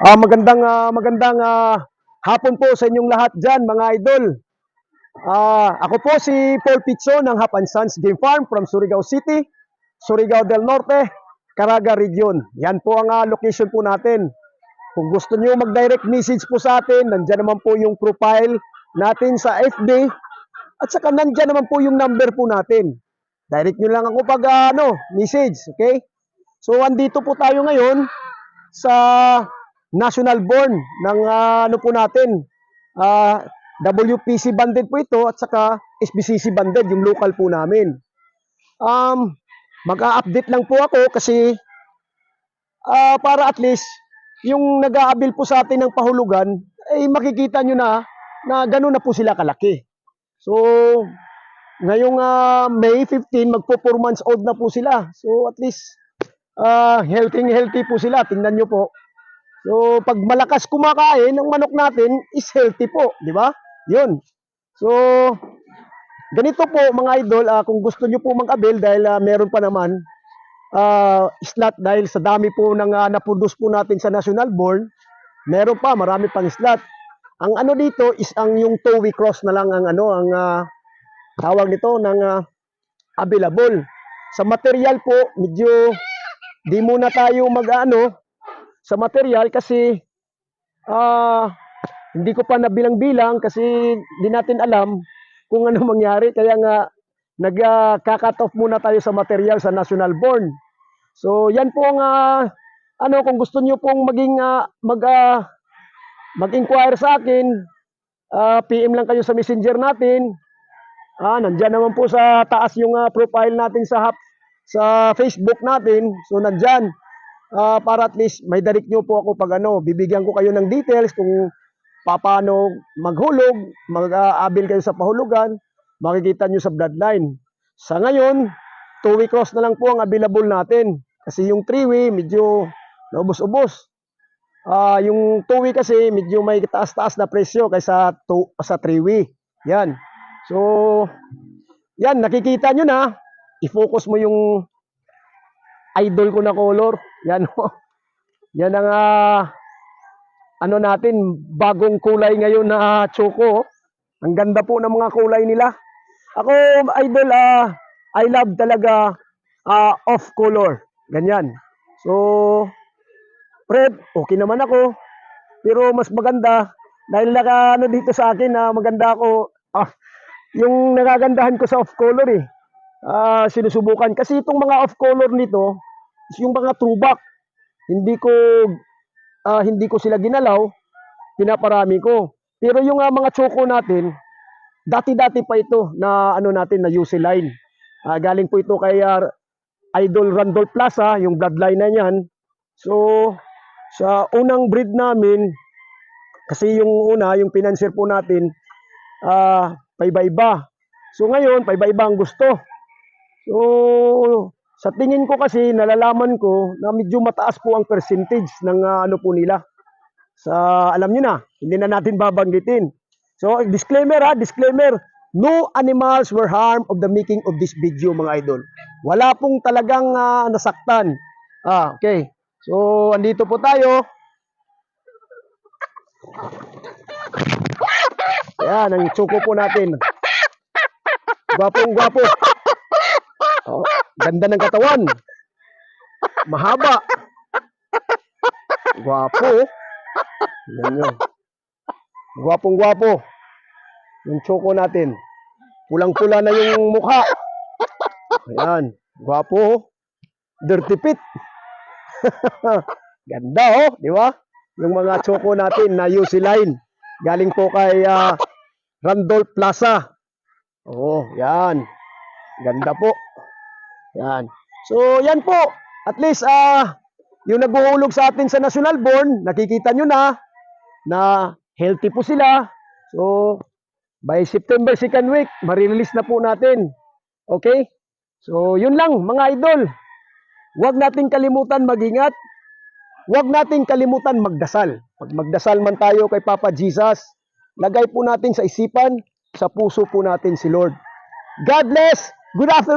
Ah, magandang ah, magandang ah, hapon po sa inyong lahat diyan, mga idol. Ah, ako po si Paul Pizzo ng Hapan Sons Game Farm from Surigao City, Surigao del Norte, Caraga Region. Yan po ang ah, location po natin. Kung gusto niyo mag-direct message po sa atin, nandiyan naman po yung profile natin sa FB at saka nandiyan naman po yung number po natin. Direct nyo lang ako pag ah, ano, message, okay? So, andito po tayo ngayon sa national born ng ah, ano po natin. Ah, WPC banded po ito at saka SBCC banded, yung local po namin. Um, mag-a-update lang po ako kasi ah, para at least yung nag-aabil po sa atin ng pahulugan, ay makikita nyo na na gano'n na po sila kalaki. So, ngayong ah, May 15, magpo 4 months old na po sila. So, at least, ah healthy healthy po sila. Tingnan nyo po. So, pag malakas kumakain, ng manok natin is healthy po. Di ba? Yun. So, ganito po mga idol, ah, kung gusto nyo po mag-avail dahil ah, meron pa naman ah, slot dahil sa dami po ng uh, naproduce po natin sa National Born, meron pa, marami pang slot. Ang ano dito is ang yung Towie Cross na lang ang ano, ang ah, tawag nito ng ah, available. Sa material po, medyo di muna tayo mag-ano sa material kasi ah hindi ko pa nabilang-bilang kasi di natin alam kung ano mangyari. Kaya nga, nagka-cut off muna tayo sa material sa National Born. So, yan po ang, ah, ano, kung gusto niyo pong maging, ah, mag, ah, mag-inquire sa akin, ah, PM lang kayo sa messenger natin. Ah, nandyan naman po sa taas yung ah, profile natin sa, sa Facebook natin. So, nandyan. Ah, para at least may direct nyo po ako pag ano, bibigyan ko kayo ng details kung paano maghulog, mag-aabil kayo sa pahulugan, makikita nyo sa bloodline. Sa ngayon, two-way cross na lang po ang available natin. Kasi yung three-way, medyo naubos-ubos. Ah, yung two-way kasi, medyo may taas-taas na presyo kaysa two, sa three-way. Yan. So, yan, nakikita nyo na. I-focus mo yung idol ko na color. Yan o. Yan ang ah, ano natin, bagong kulay ngayon na choco. Ang ganda po ng mga kulay nila. Ako, idol, ah, I love talaga ah, off color. Ganyan. So, Fred, okay naman ako. Pero mas maganda, dahil naka ano dito sa akin na maganda ako, ah, yung nagagandahan ko sa off color eh. Ah, sinusubukan. Kasi itong mga off color nito, yung mga tubak. Hindi ko ah, hindi ko sila ginalaw, pinaparami ko. Pero yung ah, mga choco natin, dati-dati pa ito na ano natin na UC line. Ah, galing po ito kay ah, Idol Randolph Plaza, yung bloodline na yan. So, sa unang breed namin, kasi yung una, yung financier po natin, ah, paiba-iba. So ngayon, paiba-iba ang gusto. So, sa tingin ko kasi, nalalaman ko na medyo mataas po ang percentage ng ah, ano po nila. Sa, alam nyo na, hindi na natin babanggitin. So, disclaimer ha, disclaimer. No animals were harmed of the making of this video, mga idol. Wala pong talagang ah, nasaktan. Ah, okay. So, andito po tayo. Yan, ang tsuko po natin. Gwapong gwapo. Oh, ganda ng katawan. Mahaba. Gwapo. Yan nyo. Gwapong gwapo. Yung choco natin. Pulang-pula na yung mukha. Ayan. Gwapo. Dirty pit. Ganda oh, di ba? Yung mga choco natin na UC line. Galing po kay ah, Randolph Plaza. Oh, yan. Ganda po. Yan. So, yan po. At least, ah, yung naghuhulog sa atin sa National Born, nakikita nyo na, na healthy po sila. So, by September 2nd week, marirelease na po natin. Okay? So, yun lang, mga idol. Huwag nating kalimutan mag-ingat. Huwag nating kalimutan magdasal. Pag magdasal man tayo kay Papa Jesus, lagay po natin sa isipan, sa puso po natin si Lord. God bless. Good afternoon.